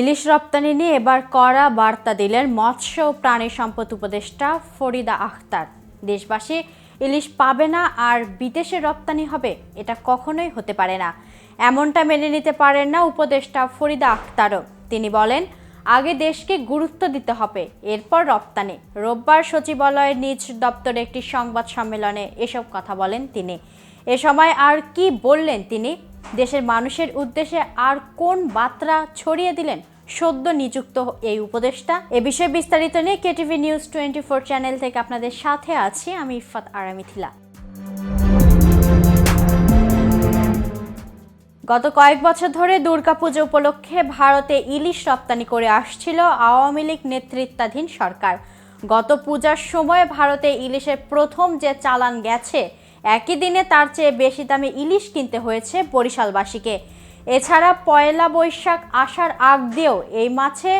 ইলিশ রপ্তানি নিয়ে এবার কড়া বার্তা দিলেন মৎস্য ও প্রাণী সম্পদ উপদেষ্টা ফরিদা আখতার। দেশবাসী ইলিশ পাবে না আর বিদেশে রপ্তানি হবে, এটা কখনোই হতে পারে না। এমনটা মেনে নিতে পারেন না উপদেষ্টা ফরিদা আখতারও। তিনি বলেন, আগে দেশকে গুরুত্ব দিতে হবে, এরপর রপ্তানি। রোববার সচিবালয়ের নিজ দপ্তরে একটি সংবাদ সম্মেলনে এসব কথা বলেন তিনি। এ সময় আর কি বললেন তিনি? দেশের মানুষের উদ্দেশ্যে আর কোন বার্তা ছড়িয়ে দিলেন সদ্য নিযুক্ত এই উপদেষ্টা? এ বিষয়ে বিস্তারিত নিয়ে KTV news twenty four channel থেকে আপনাদের সাথে আছি আমি ইফাত আরামিথিলা গত কয়েক বছর ধরে দুর্গাপুজো উপলক্ষে ভারতে ইলিশ রপ্তানি করে আসছিল আওয়ামী লীগ নেতৃত্বাধীন সরকার। গত পূজার সময় ভারতে ইলিশের প্রথম যে চালান গেছে একই দিনে তার চেয়ে বেশি দামে ইলিশ কিনতে হয়েছে বরিশালবাসীকে। এছাড়া পয়লা বৈশাখ আসার আগ দিয়েও এই মাছে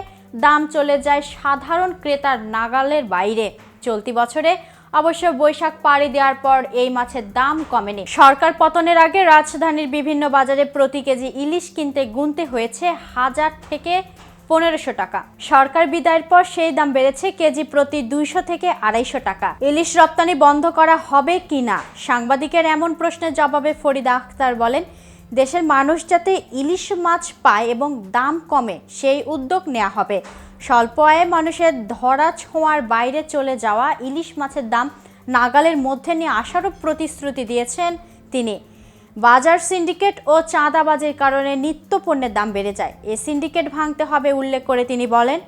দাম চলে যায় সাধারণ ক্রেতার নাগালের বাইরে। চলতি বছরে অবশ্য বৈশাখ পাড়ি দেওয়ার পর এই মাছের দাম কমেনি। সরকার পতনের আগে রাজধানীর বিভিন্ন বাজারে প্রতি কেজি ইলিশ কিনতে গুনতে হয়েছে হাজার থেকে পনেরোশো টাকা। সরকার বিদায়ের পর সেই দাম বেড়েছে কেজি প্রতি দুইশো থেকে আড়াইশো টাকা। ইলিশ রপ্তানি বন্ধ করা হবে কি না? সাংবাদিকের এমন প্রশ্নের জবাবে ফরিদা আখতার বলেন, দেশের মানুষ যাতে ইলিশ মাছ পায় এবং দাম কমে, সেই উদ্যোগ নেওয়া হবে। স্বল্প আয়ে মানুষের ধরা ছোঁয়ার বাইরে চলে যাওয়া ইলিশ মাছের দাম নাগালের মধ্যে নিয়ে আসারও প্রতিশ্রুতি দিয়েছেন তিনি। বাজার সিন্ডিকেট ও চাঁদাবাজির কারণে নিত্য পণ্যের দাম বেড়ে যায়। এই সিন্ডিকেট ভাঙতে হবে উল্লেখ করে তিনি বলেন,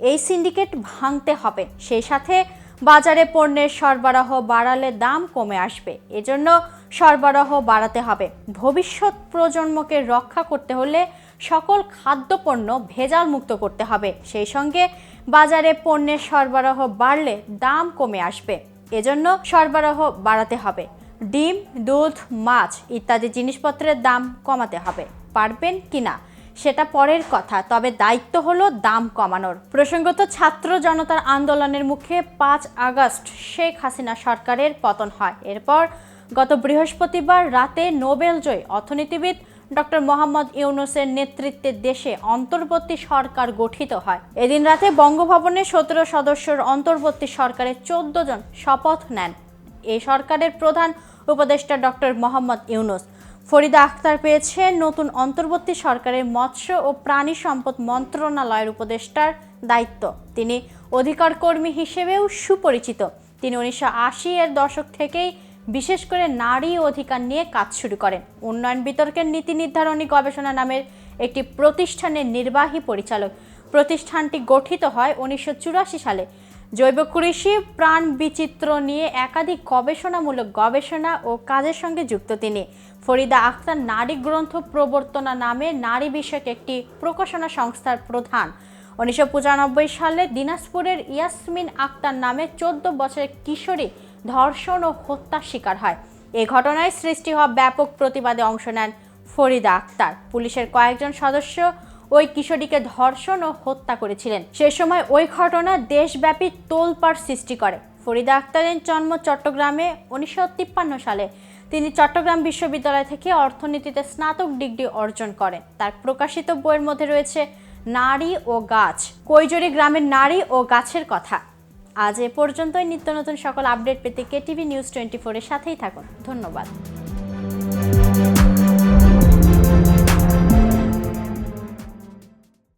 এই সিন্ডিকেট ভাঙতে হবে। সেই সাথে বাজারে পণ্যের সরবরাহ বাড়ালে দাম কমে আসবে। এজন্য সরবরাহ বাড়াতে হবে। ভবিষ্যৎ প্রজন্মকে রক্ষা করতে হলে সকল খাদ্যপণ্য ভেজাল মুক্ত করতে হবে। সেই সঙ্গে বাজারে পণ্যের সরবরাহ বাড়লে দাম কমে আসবে। এজন্য সরবরাহ বাড়াতে হবে। ডিম, দুধ, মাছ ইত্যাদি জিনিসপত্রের দাম কমাতে হবে। পারবেন কিনা সেটা পরের কথা, তবে দায়িত্ব হলো দাম কমানোর। প্রসঙ্গত, ছাত্র জনতার আন্দোলনের মুখে পাঁচ আগস্ট শেখ হাসিনা সরকারের পতন হয়। এরপর গত বৃহস্পতিবার রাতে নোবেল জয়ী অর্থনীতিবিদ ডক্টর মোহাম্মদ ইউনুসের নেতৃত্বে দেশে অন্তর্বর্তী সরকার গঠিত হয়। এদিন রাতে বঙ্গভবনে সতেরো সদস্যর অন্তর্বর্তী সরকারের চোদ্দ জন শপথ নেন। এই সরকারের প্রধান উপদেষ্টা ডক্টর মোহাম্মদ ইউনুস। ফরিদা আখতার পেয়েছে নতুন অন্তর্বর্তী সরকারের মৎস্য ও প্রাণী সম্পদ মন্ত্রণালয়ের উপদেষ্টার দায়িত্ব। তিনি অধিকার কর্মী হিসেবেও সুপরিচিত। তিনি উনিশশো আশি এর দশক থেকেই বিশেষ করে নারী অধিকার নিয়ে কাজ শুরু করেন। উন্নয়ন বিতর্কের নীতি নির্ধারণী গবেষণা নামের একটি প্রতিষ্ঠানের নির্বাহী পরিচালক। প্রতিষ্ঠানটি গঠিত হয় উনিশশো চুরাশি সালে। জৈব কৃষি, প্রাণ বিচিত্র নিয়ে একাধিক গবেষণামূলক গবেষণা ও কাজের সঙ্গে যুক্ত তিনি। ফরিদা আখতার নারী গ্রন্থ প্রবর্তনা নামে নারী বিষয়ক একটি প্রকাশনা সংস্থার প্রধান। উনিশশো পঁচানব্বই সালে দিনাজপুরের ইয়াসমিন আক্তার নামে চোদ্দ বছরের কিশোরী ধর্ষণ ও হত্যার শিকার হয়। এ ঘটনায় সৃষ্টি হওয়া ব্যাপক প্রতিবাদে অংশ নেন ফরিদা আক্তার পুলিশের কয়েকজন সদস্য ওই কিশোরীকে ধর্ষণ ও হত্যা করেছিলেন। সে সময় ওই ঘটনা দেশব্যাপী তোলপাড় সৃষ্টি করে। ফরিদা আক্তারের জন্ম চট্টগ্রামে উনিশশো তিপ্পান্ন সালে। তিনি চট্টগ্রাম বিশ্ববিদ্যালয় থেকে অর্থনীতিতে স্নাতক ডিগ্রি অর্জন করেন। তার প্রকাশিত বইয়ের মধ্যে রয়েছে, নারী ও গাছ কৈজরি গ্রামের নারী ও গাছের কথা। আজ এ পর্যন্তই। নিত্য নতুন সকল আপডেট পেতে কেটিভি নিউজ টোয়েন্টি ফোরের সাথেই থাকুন। ধন্যবাদ।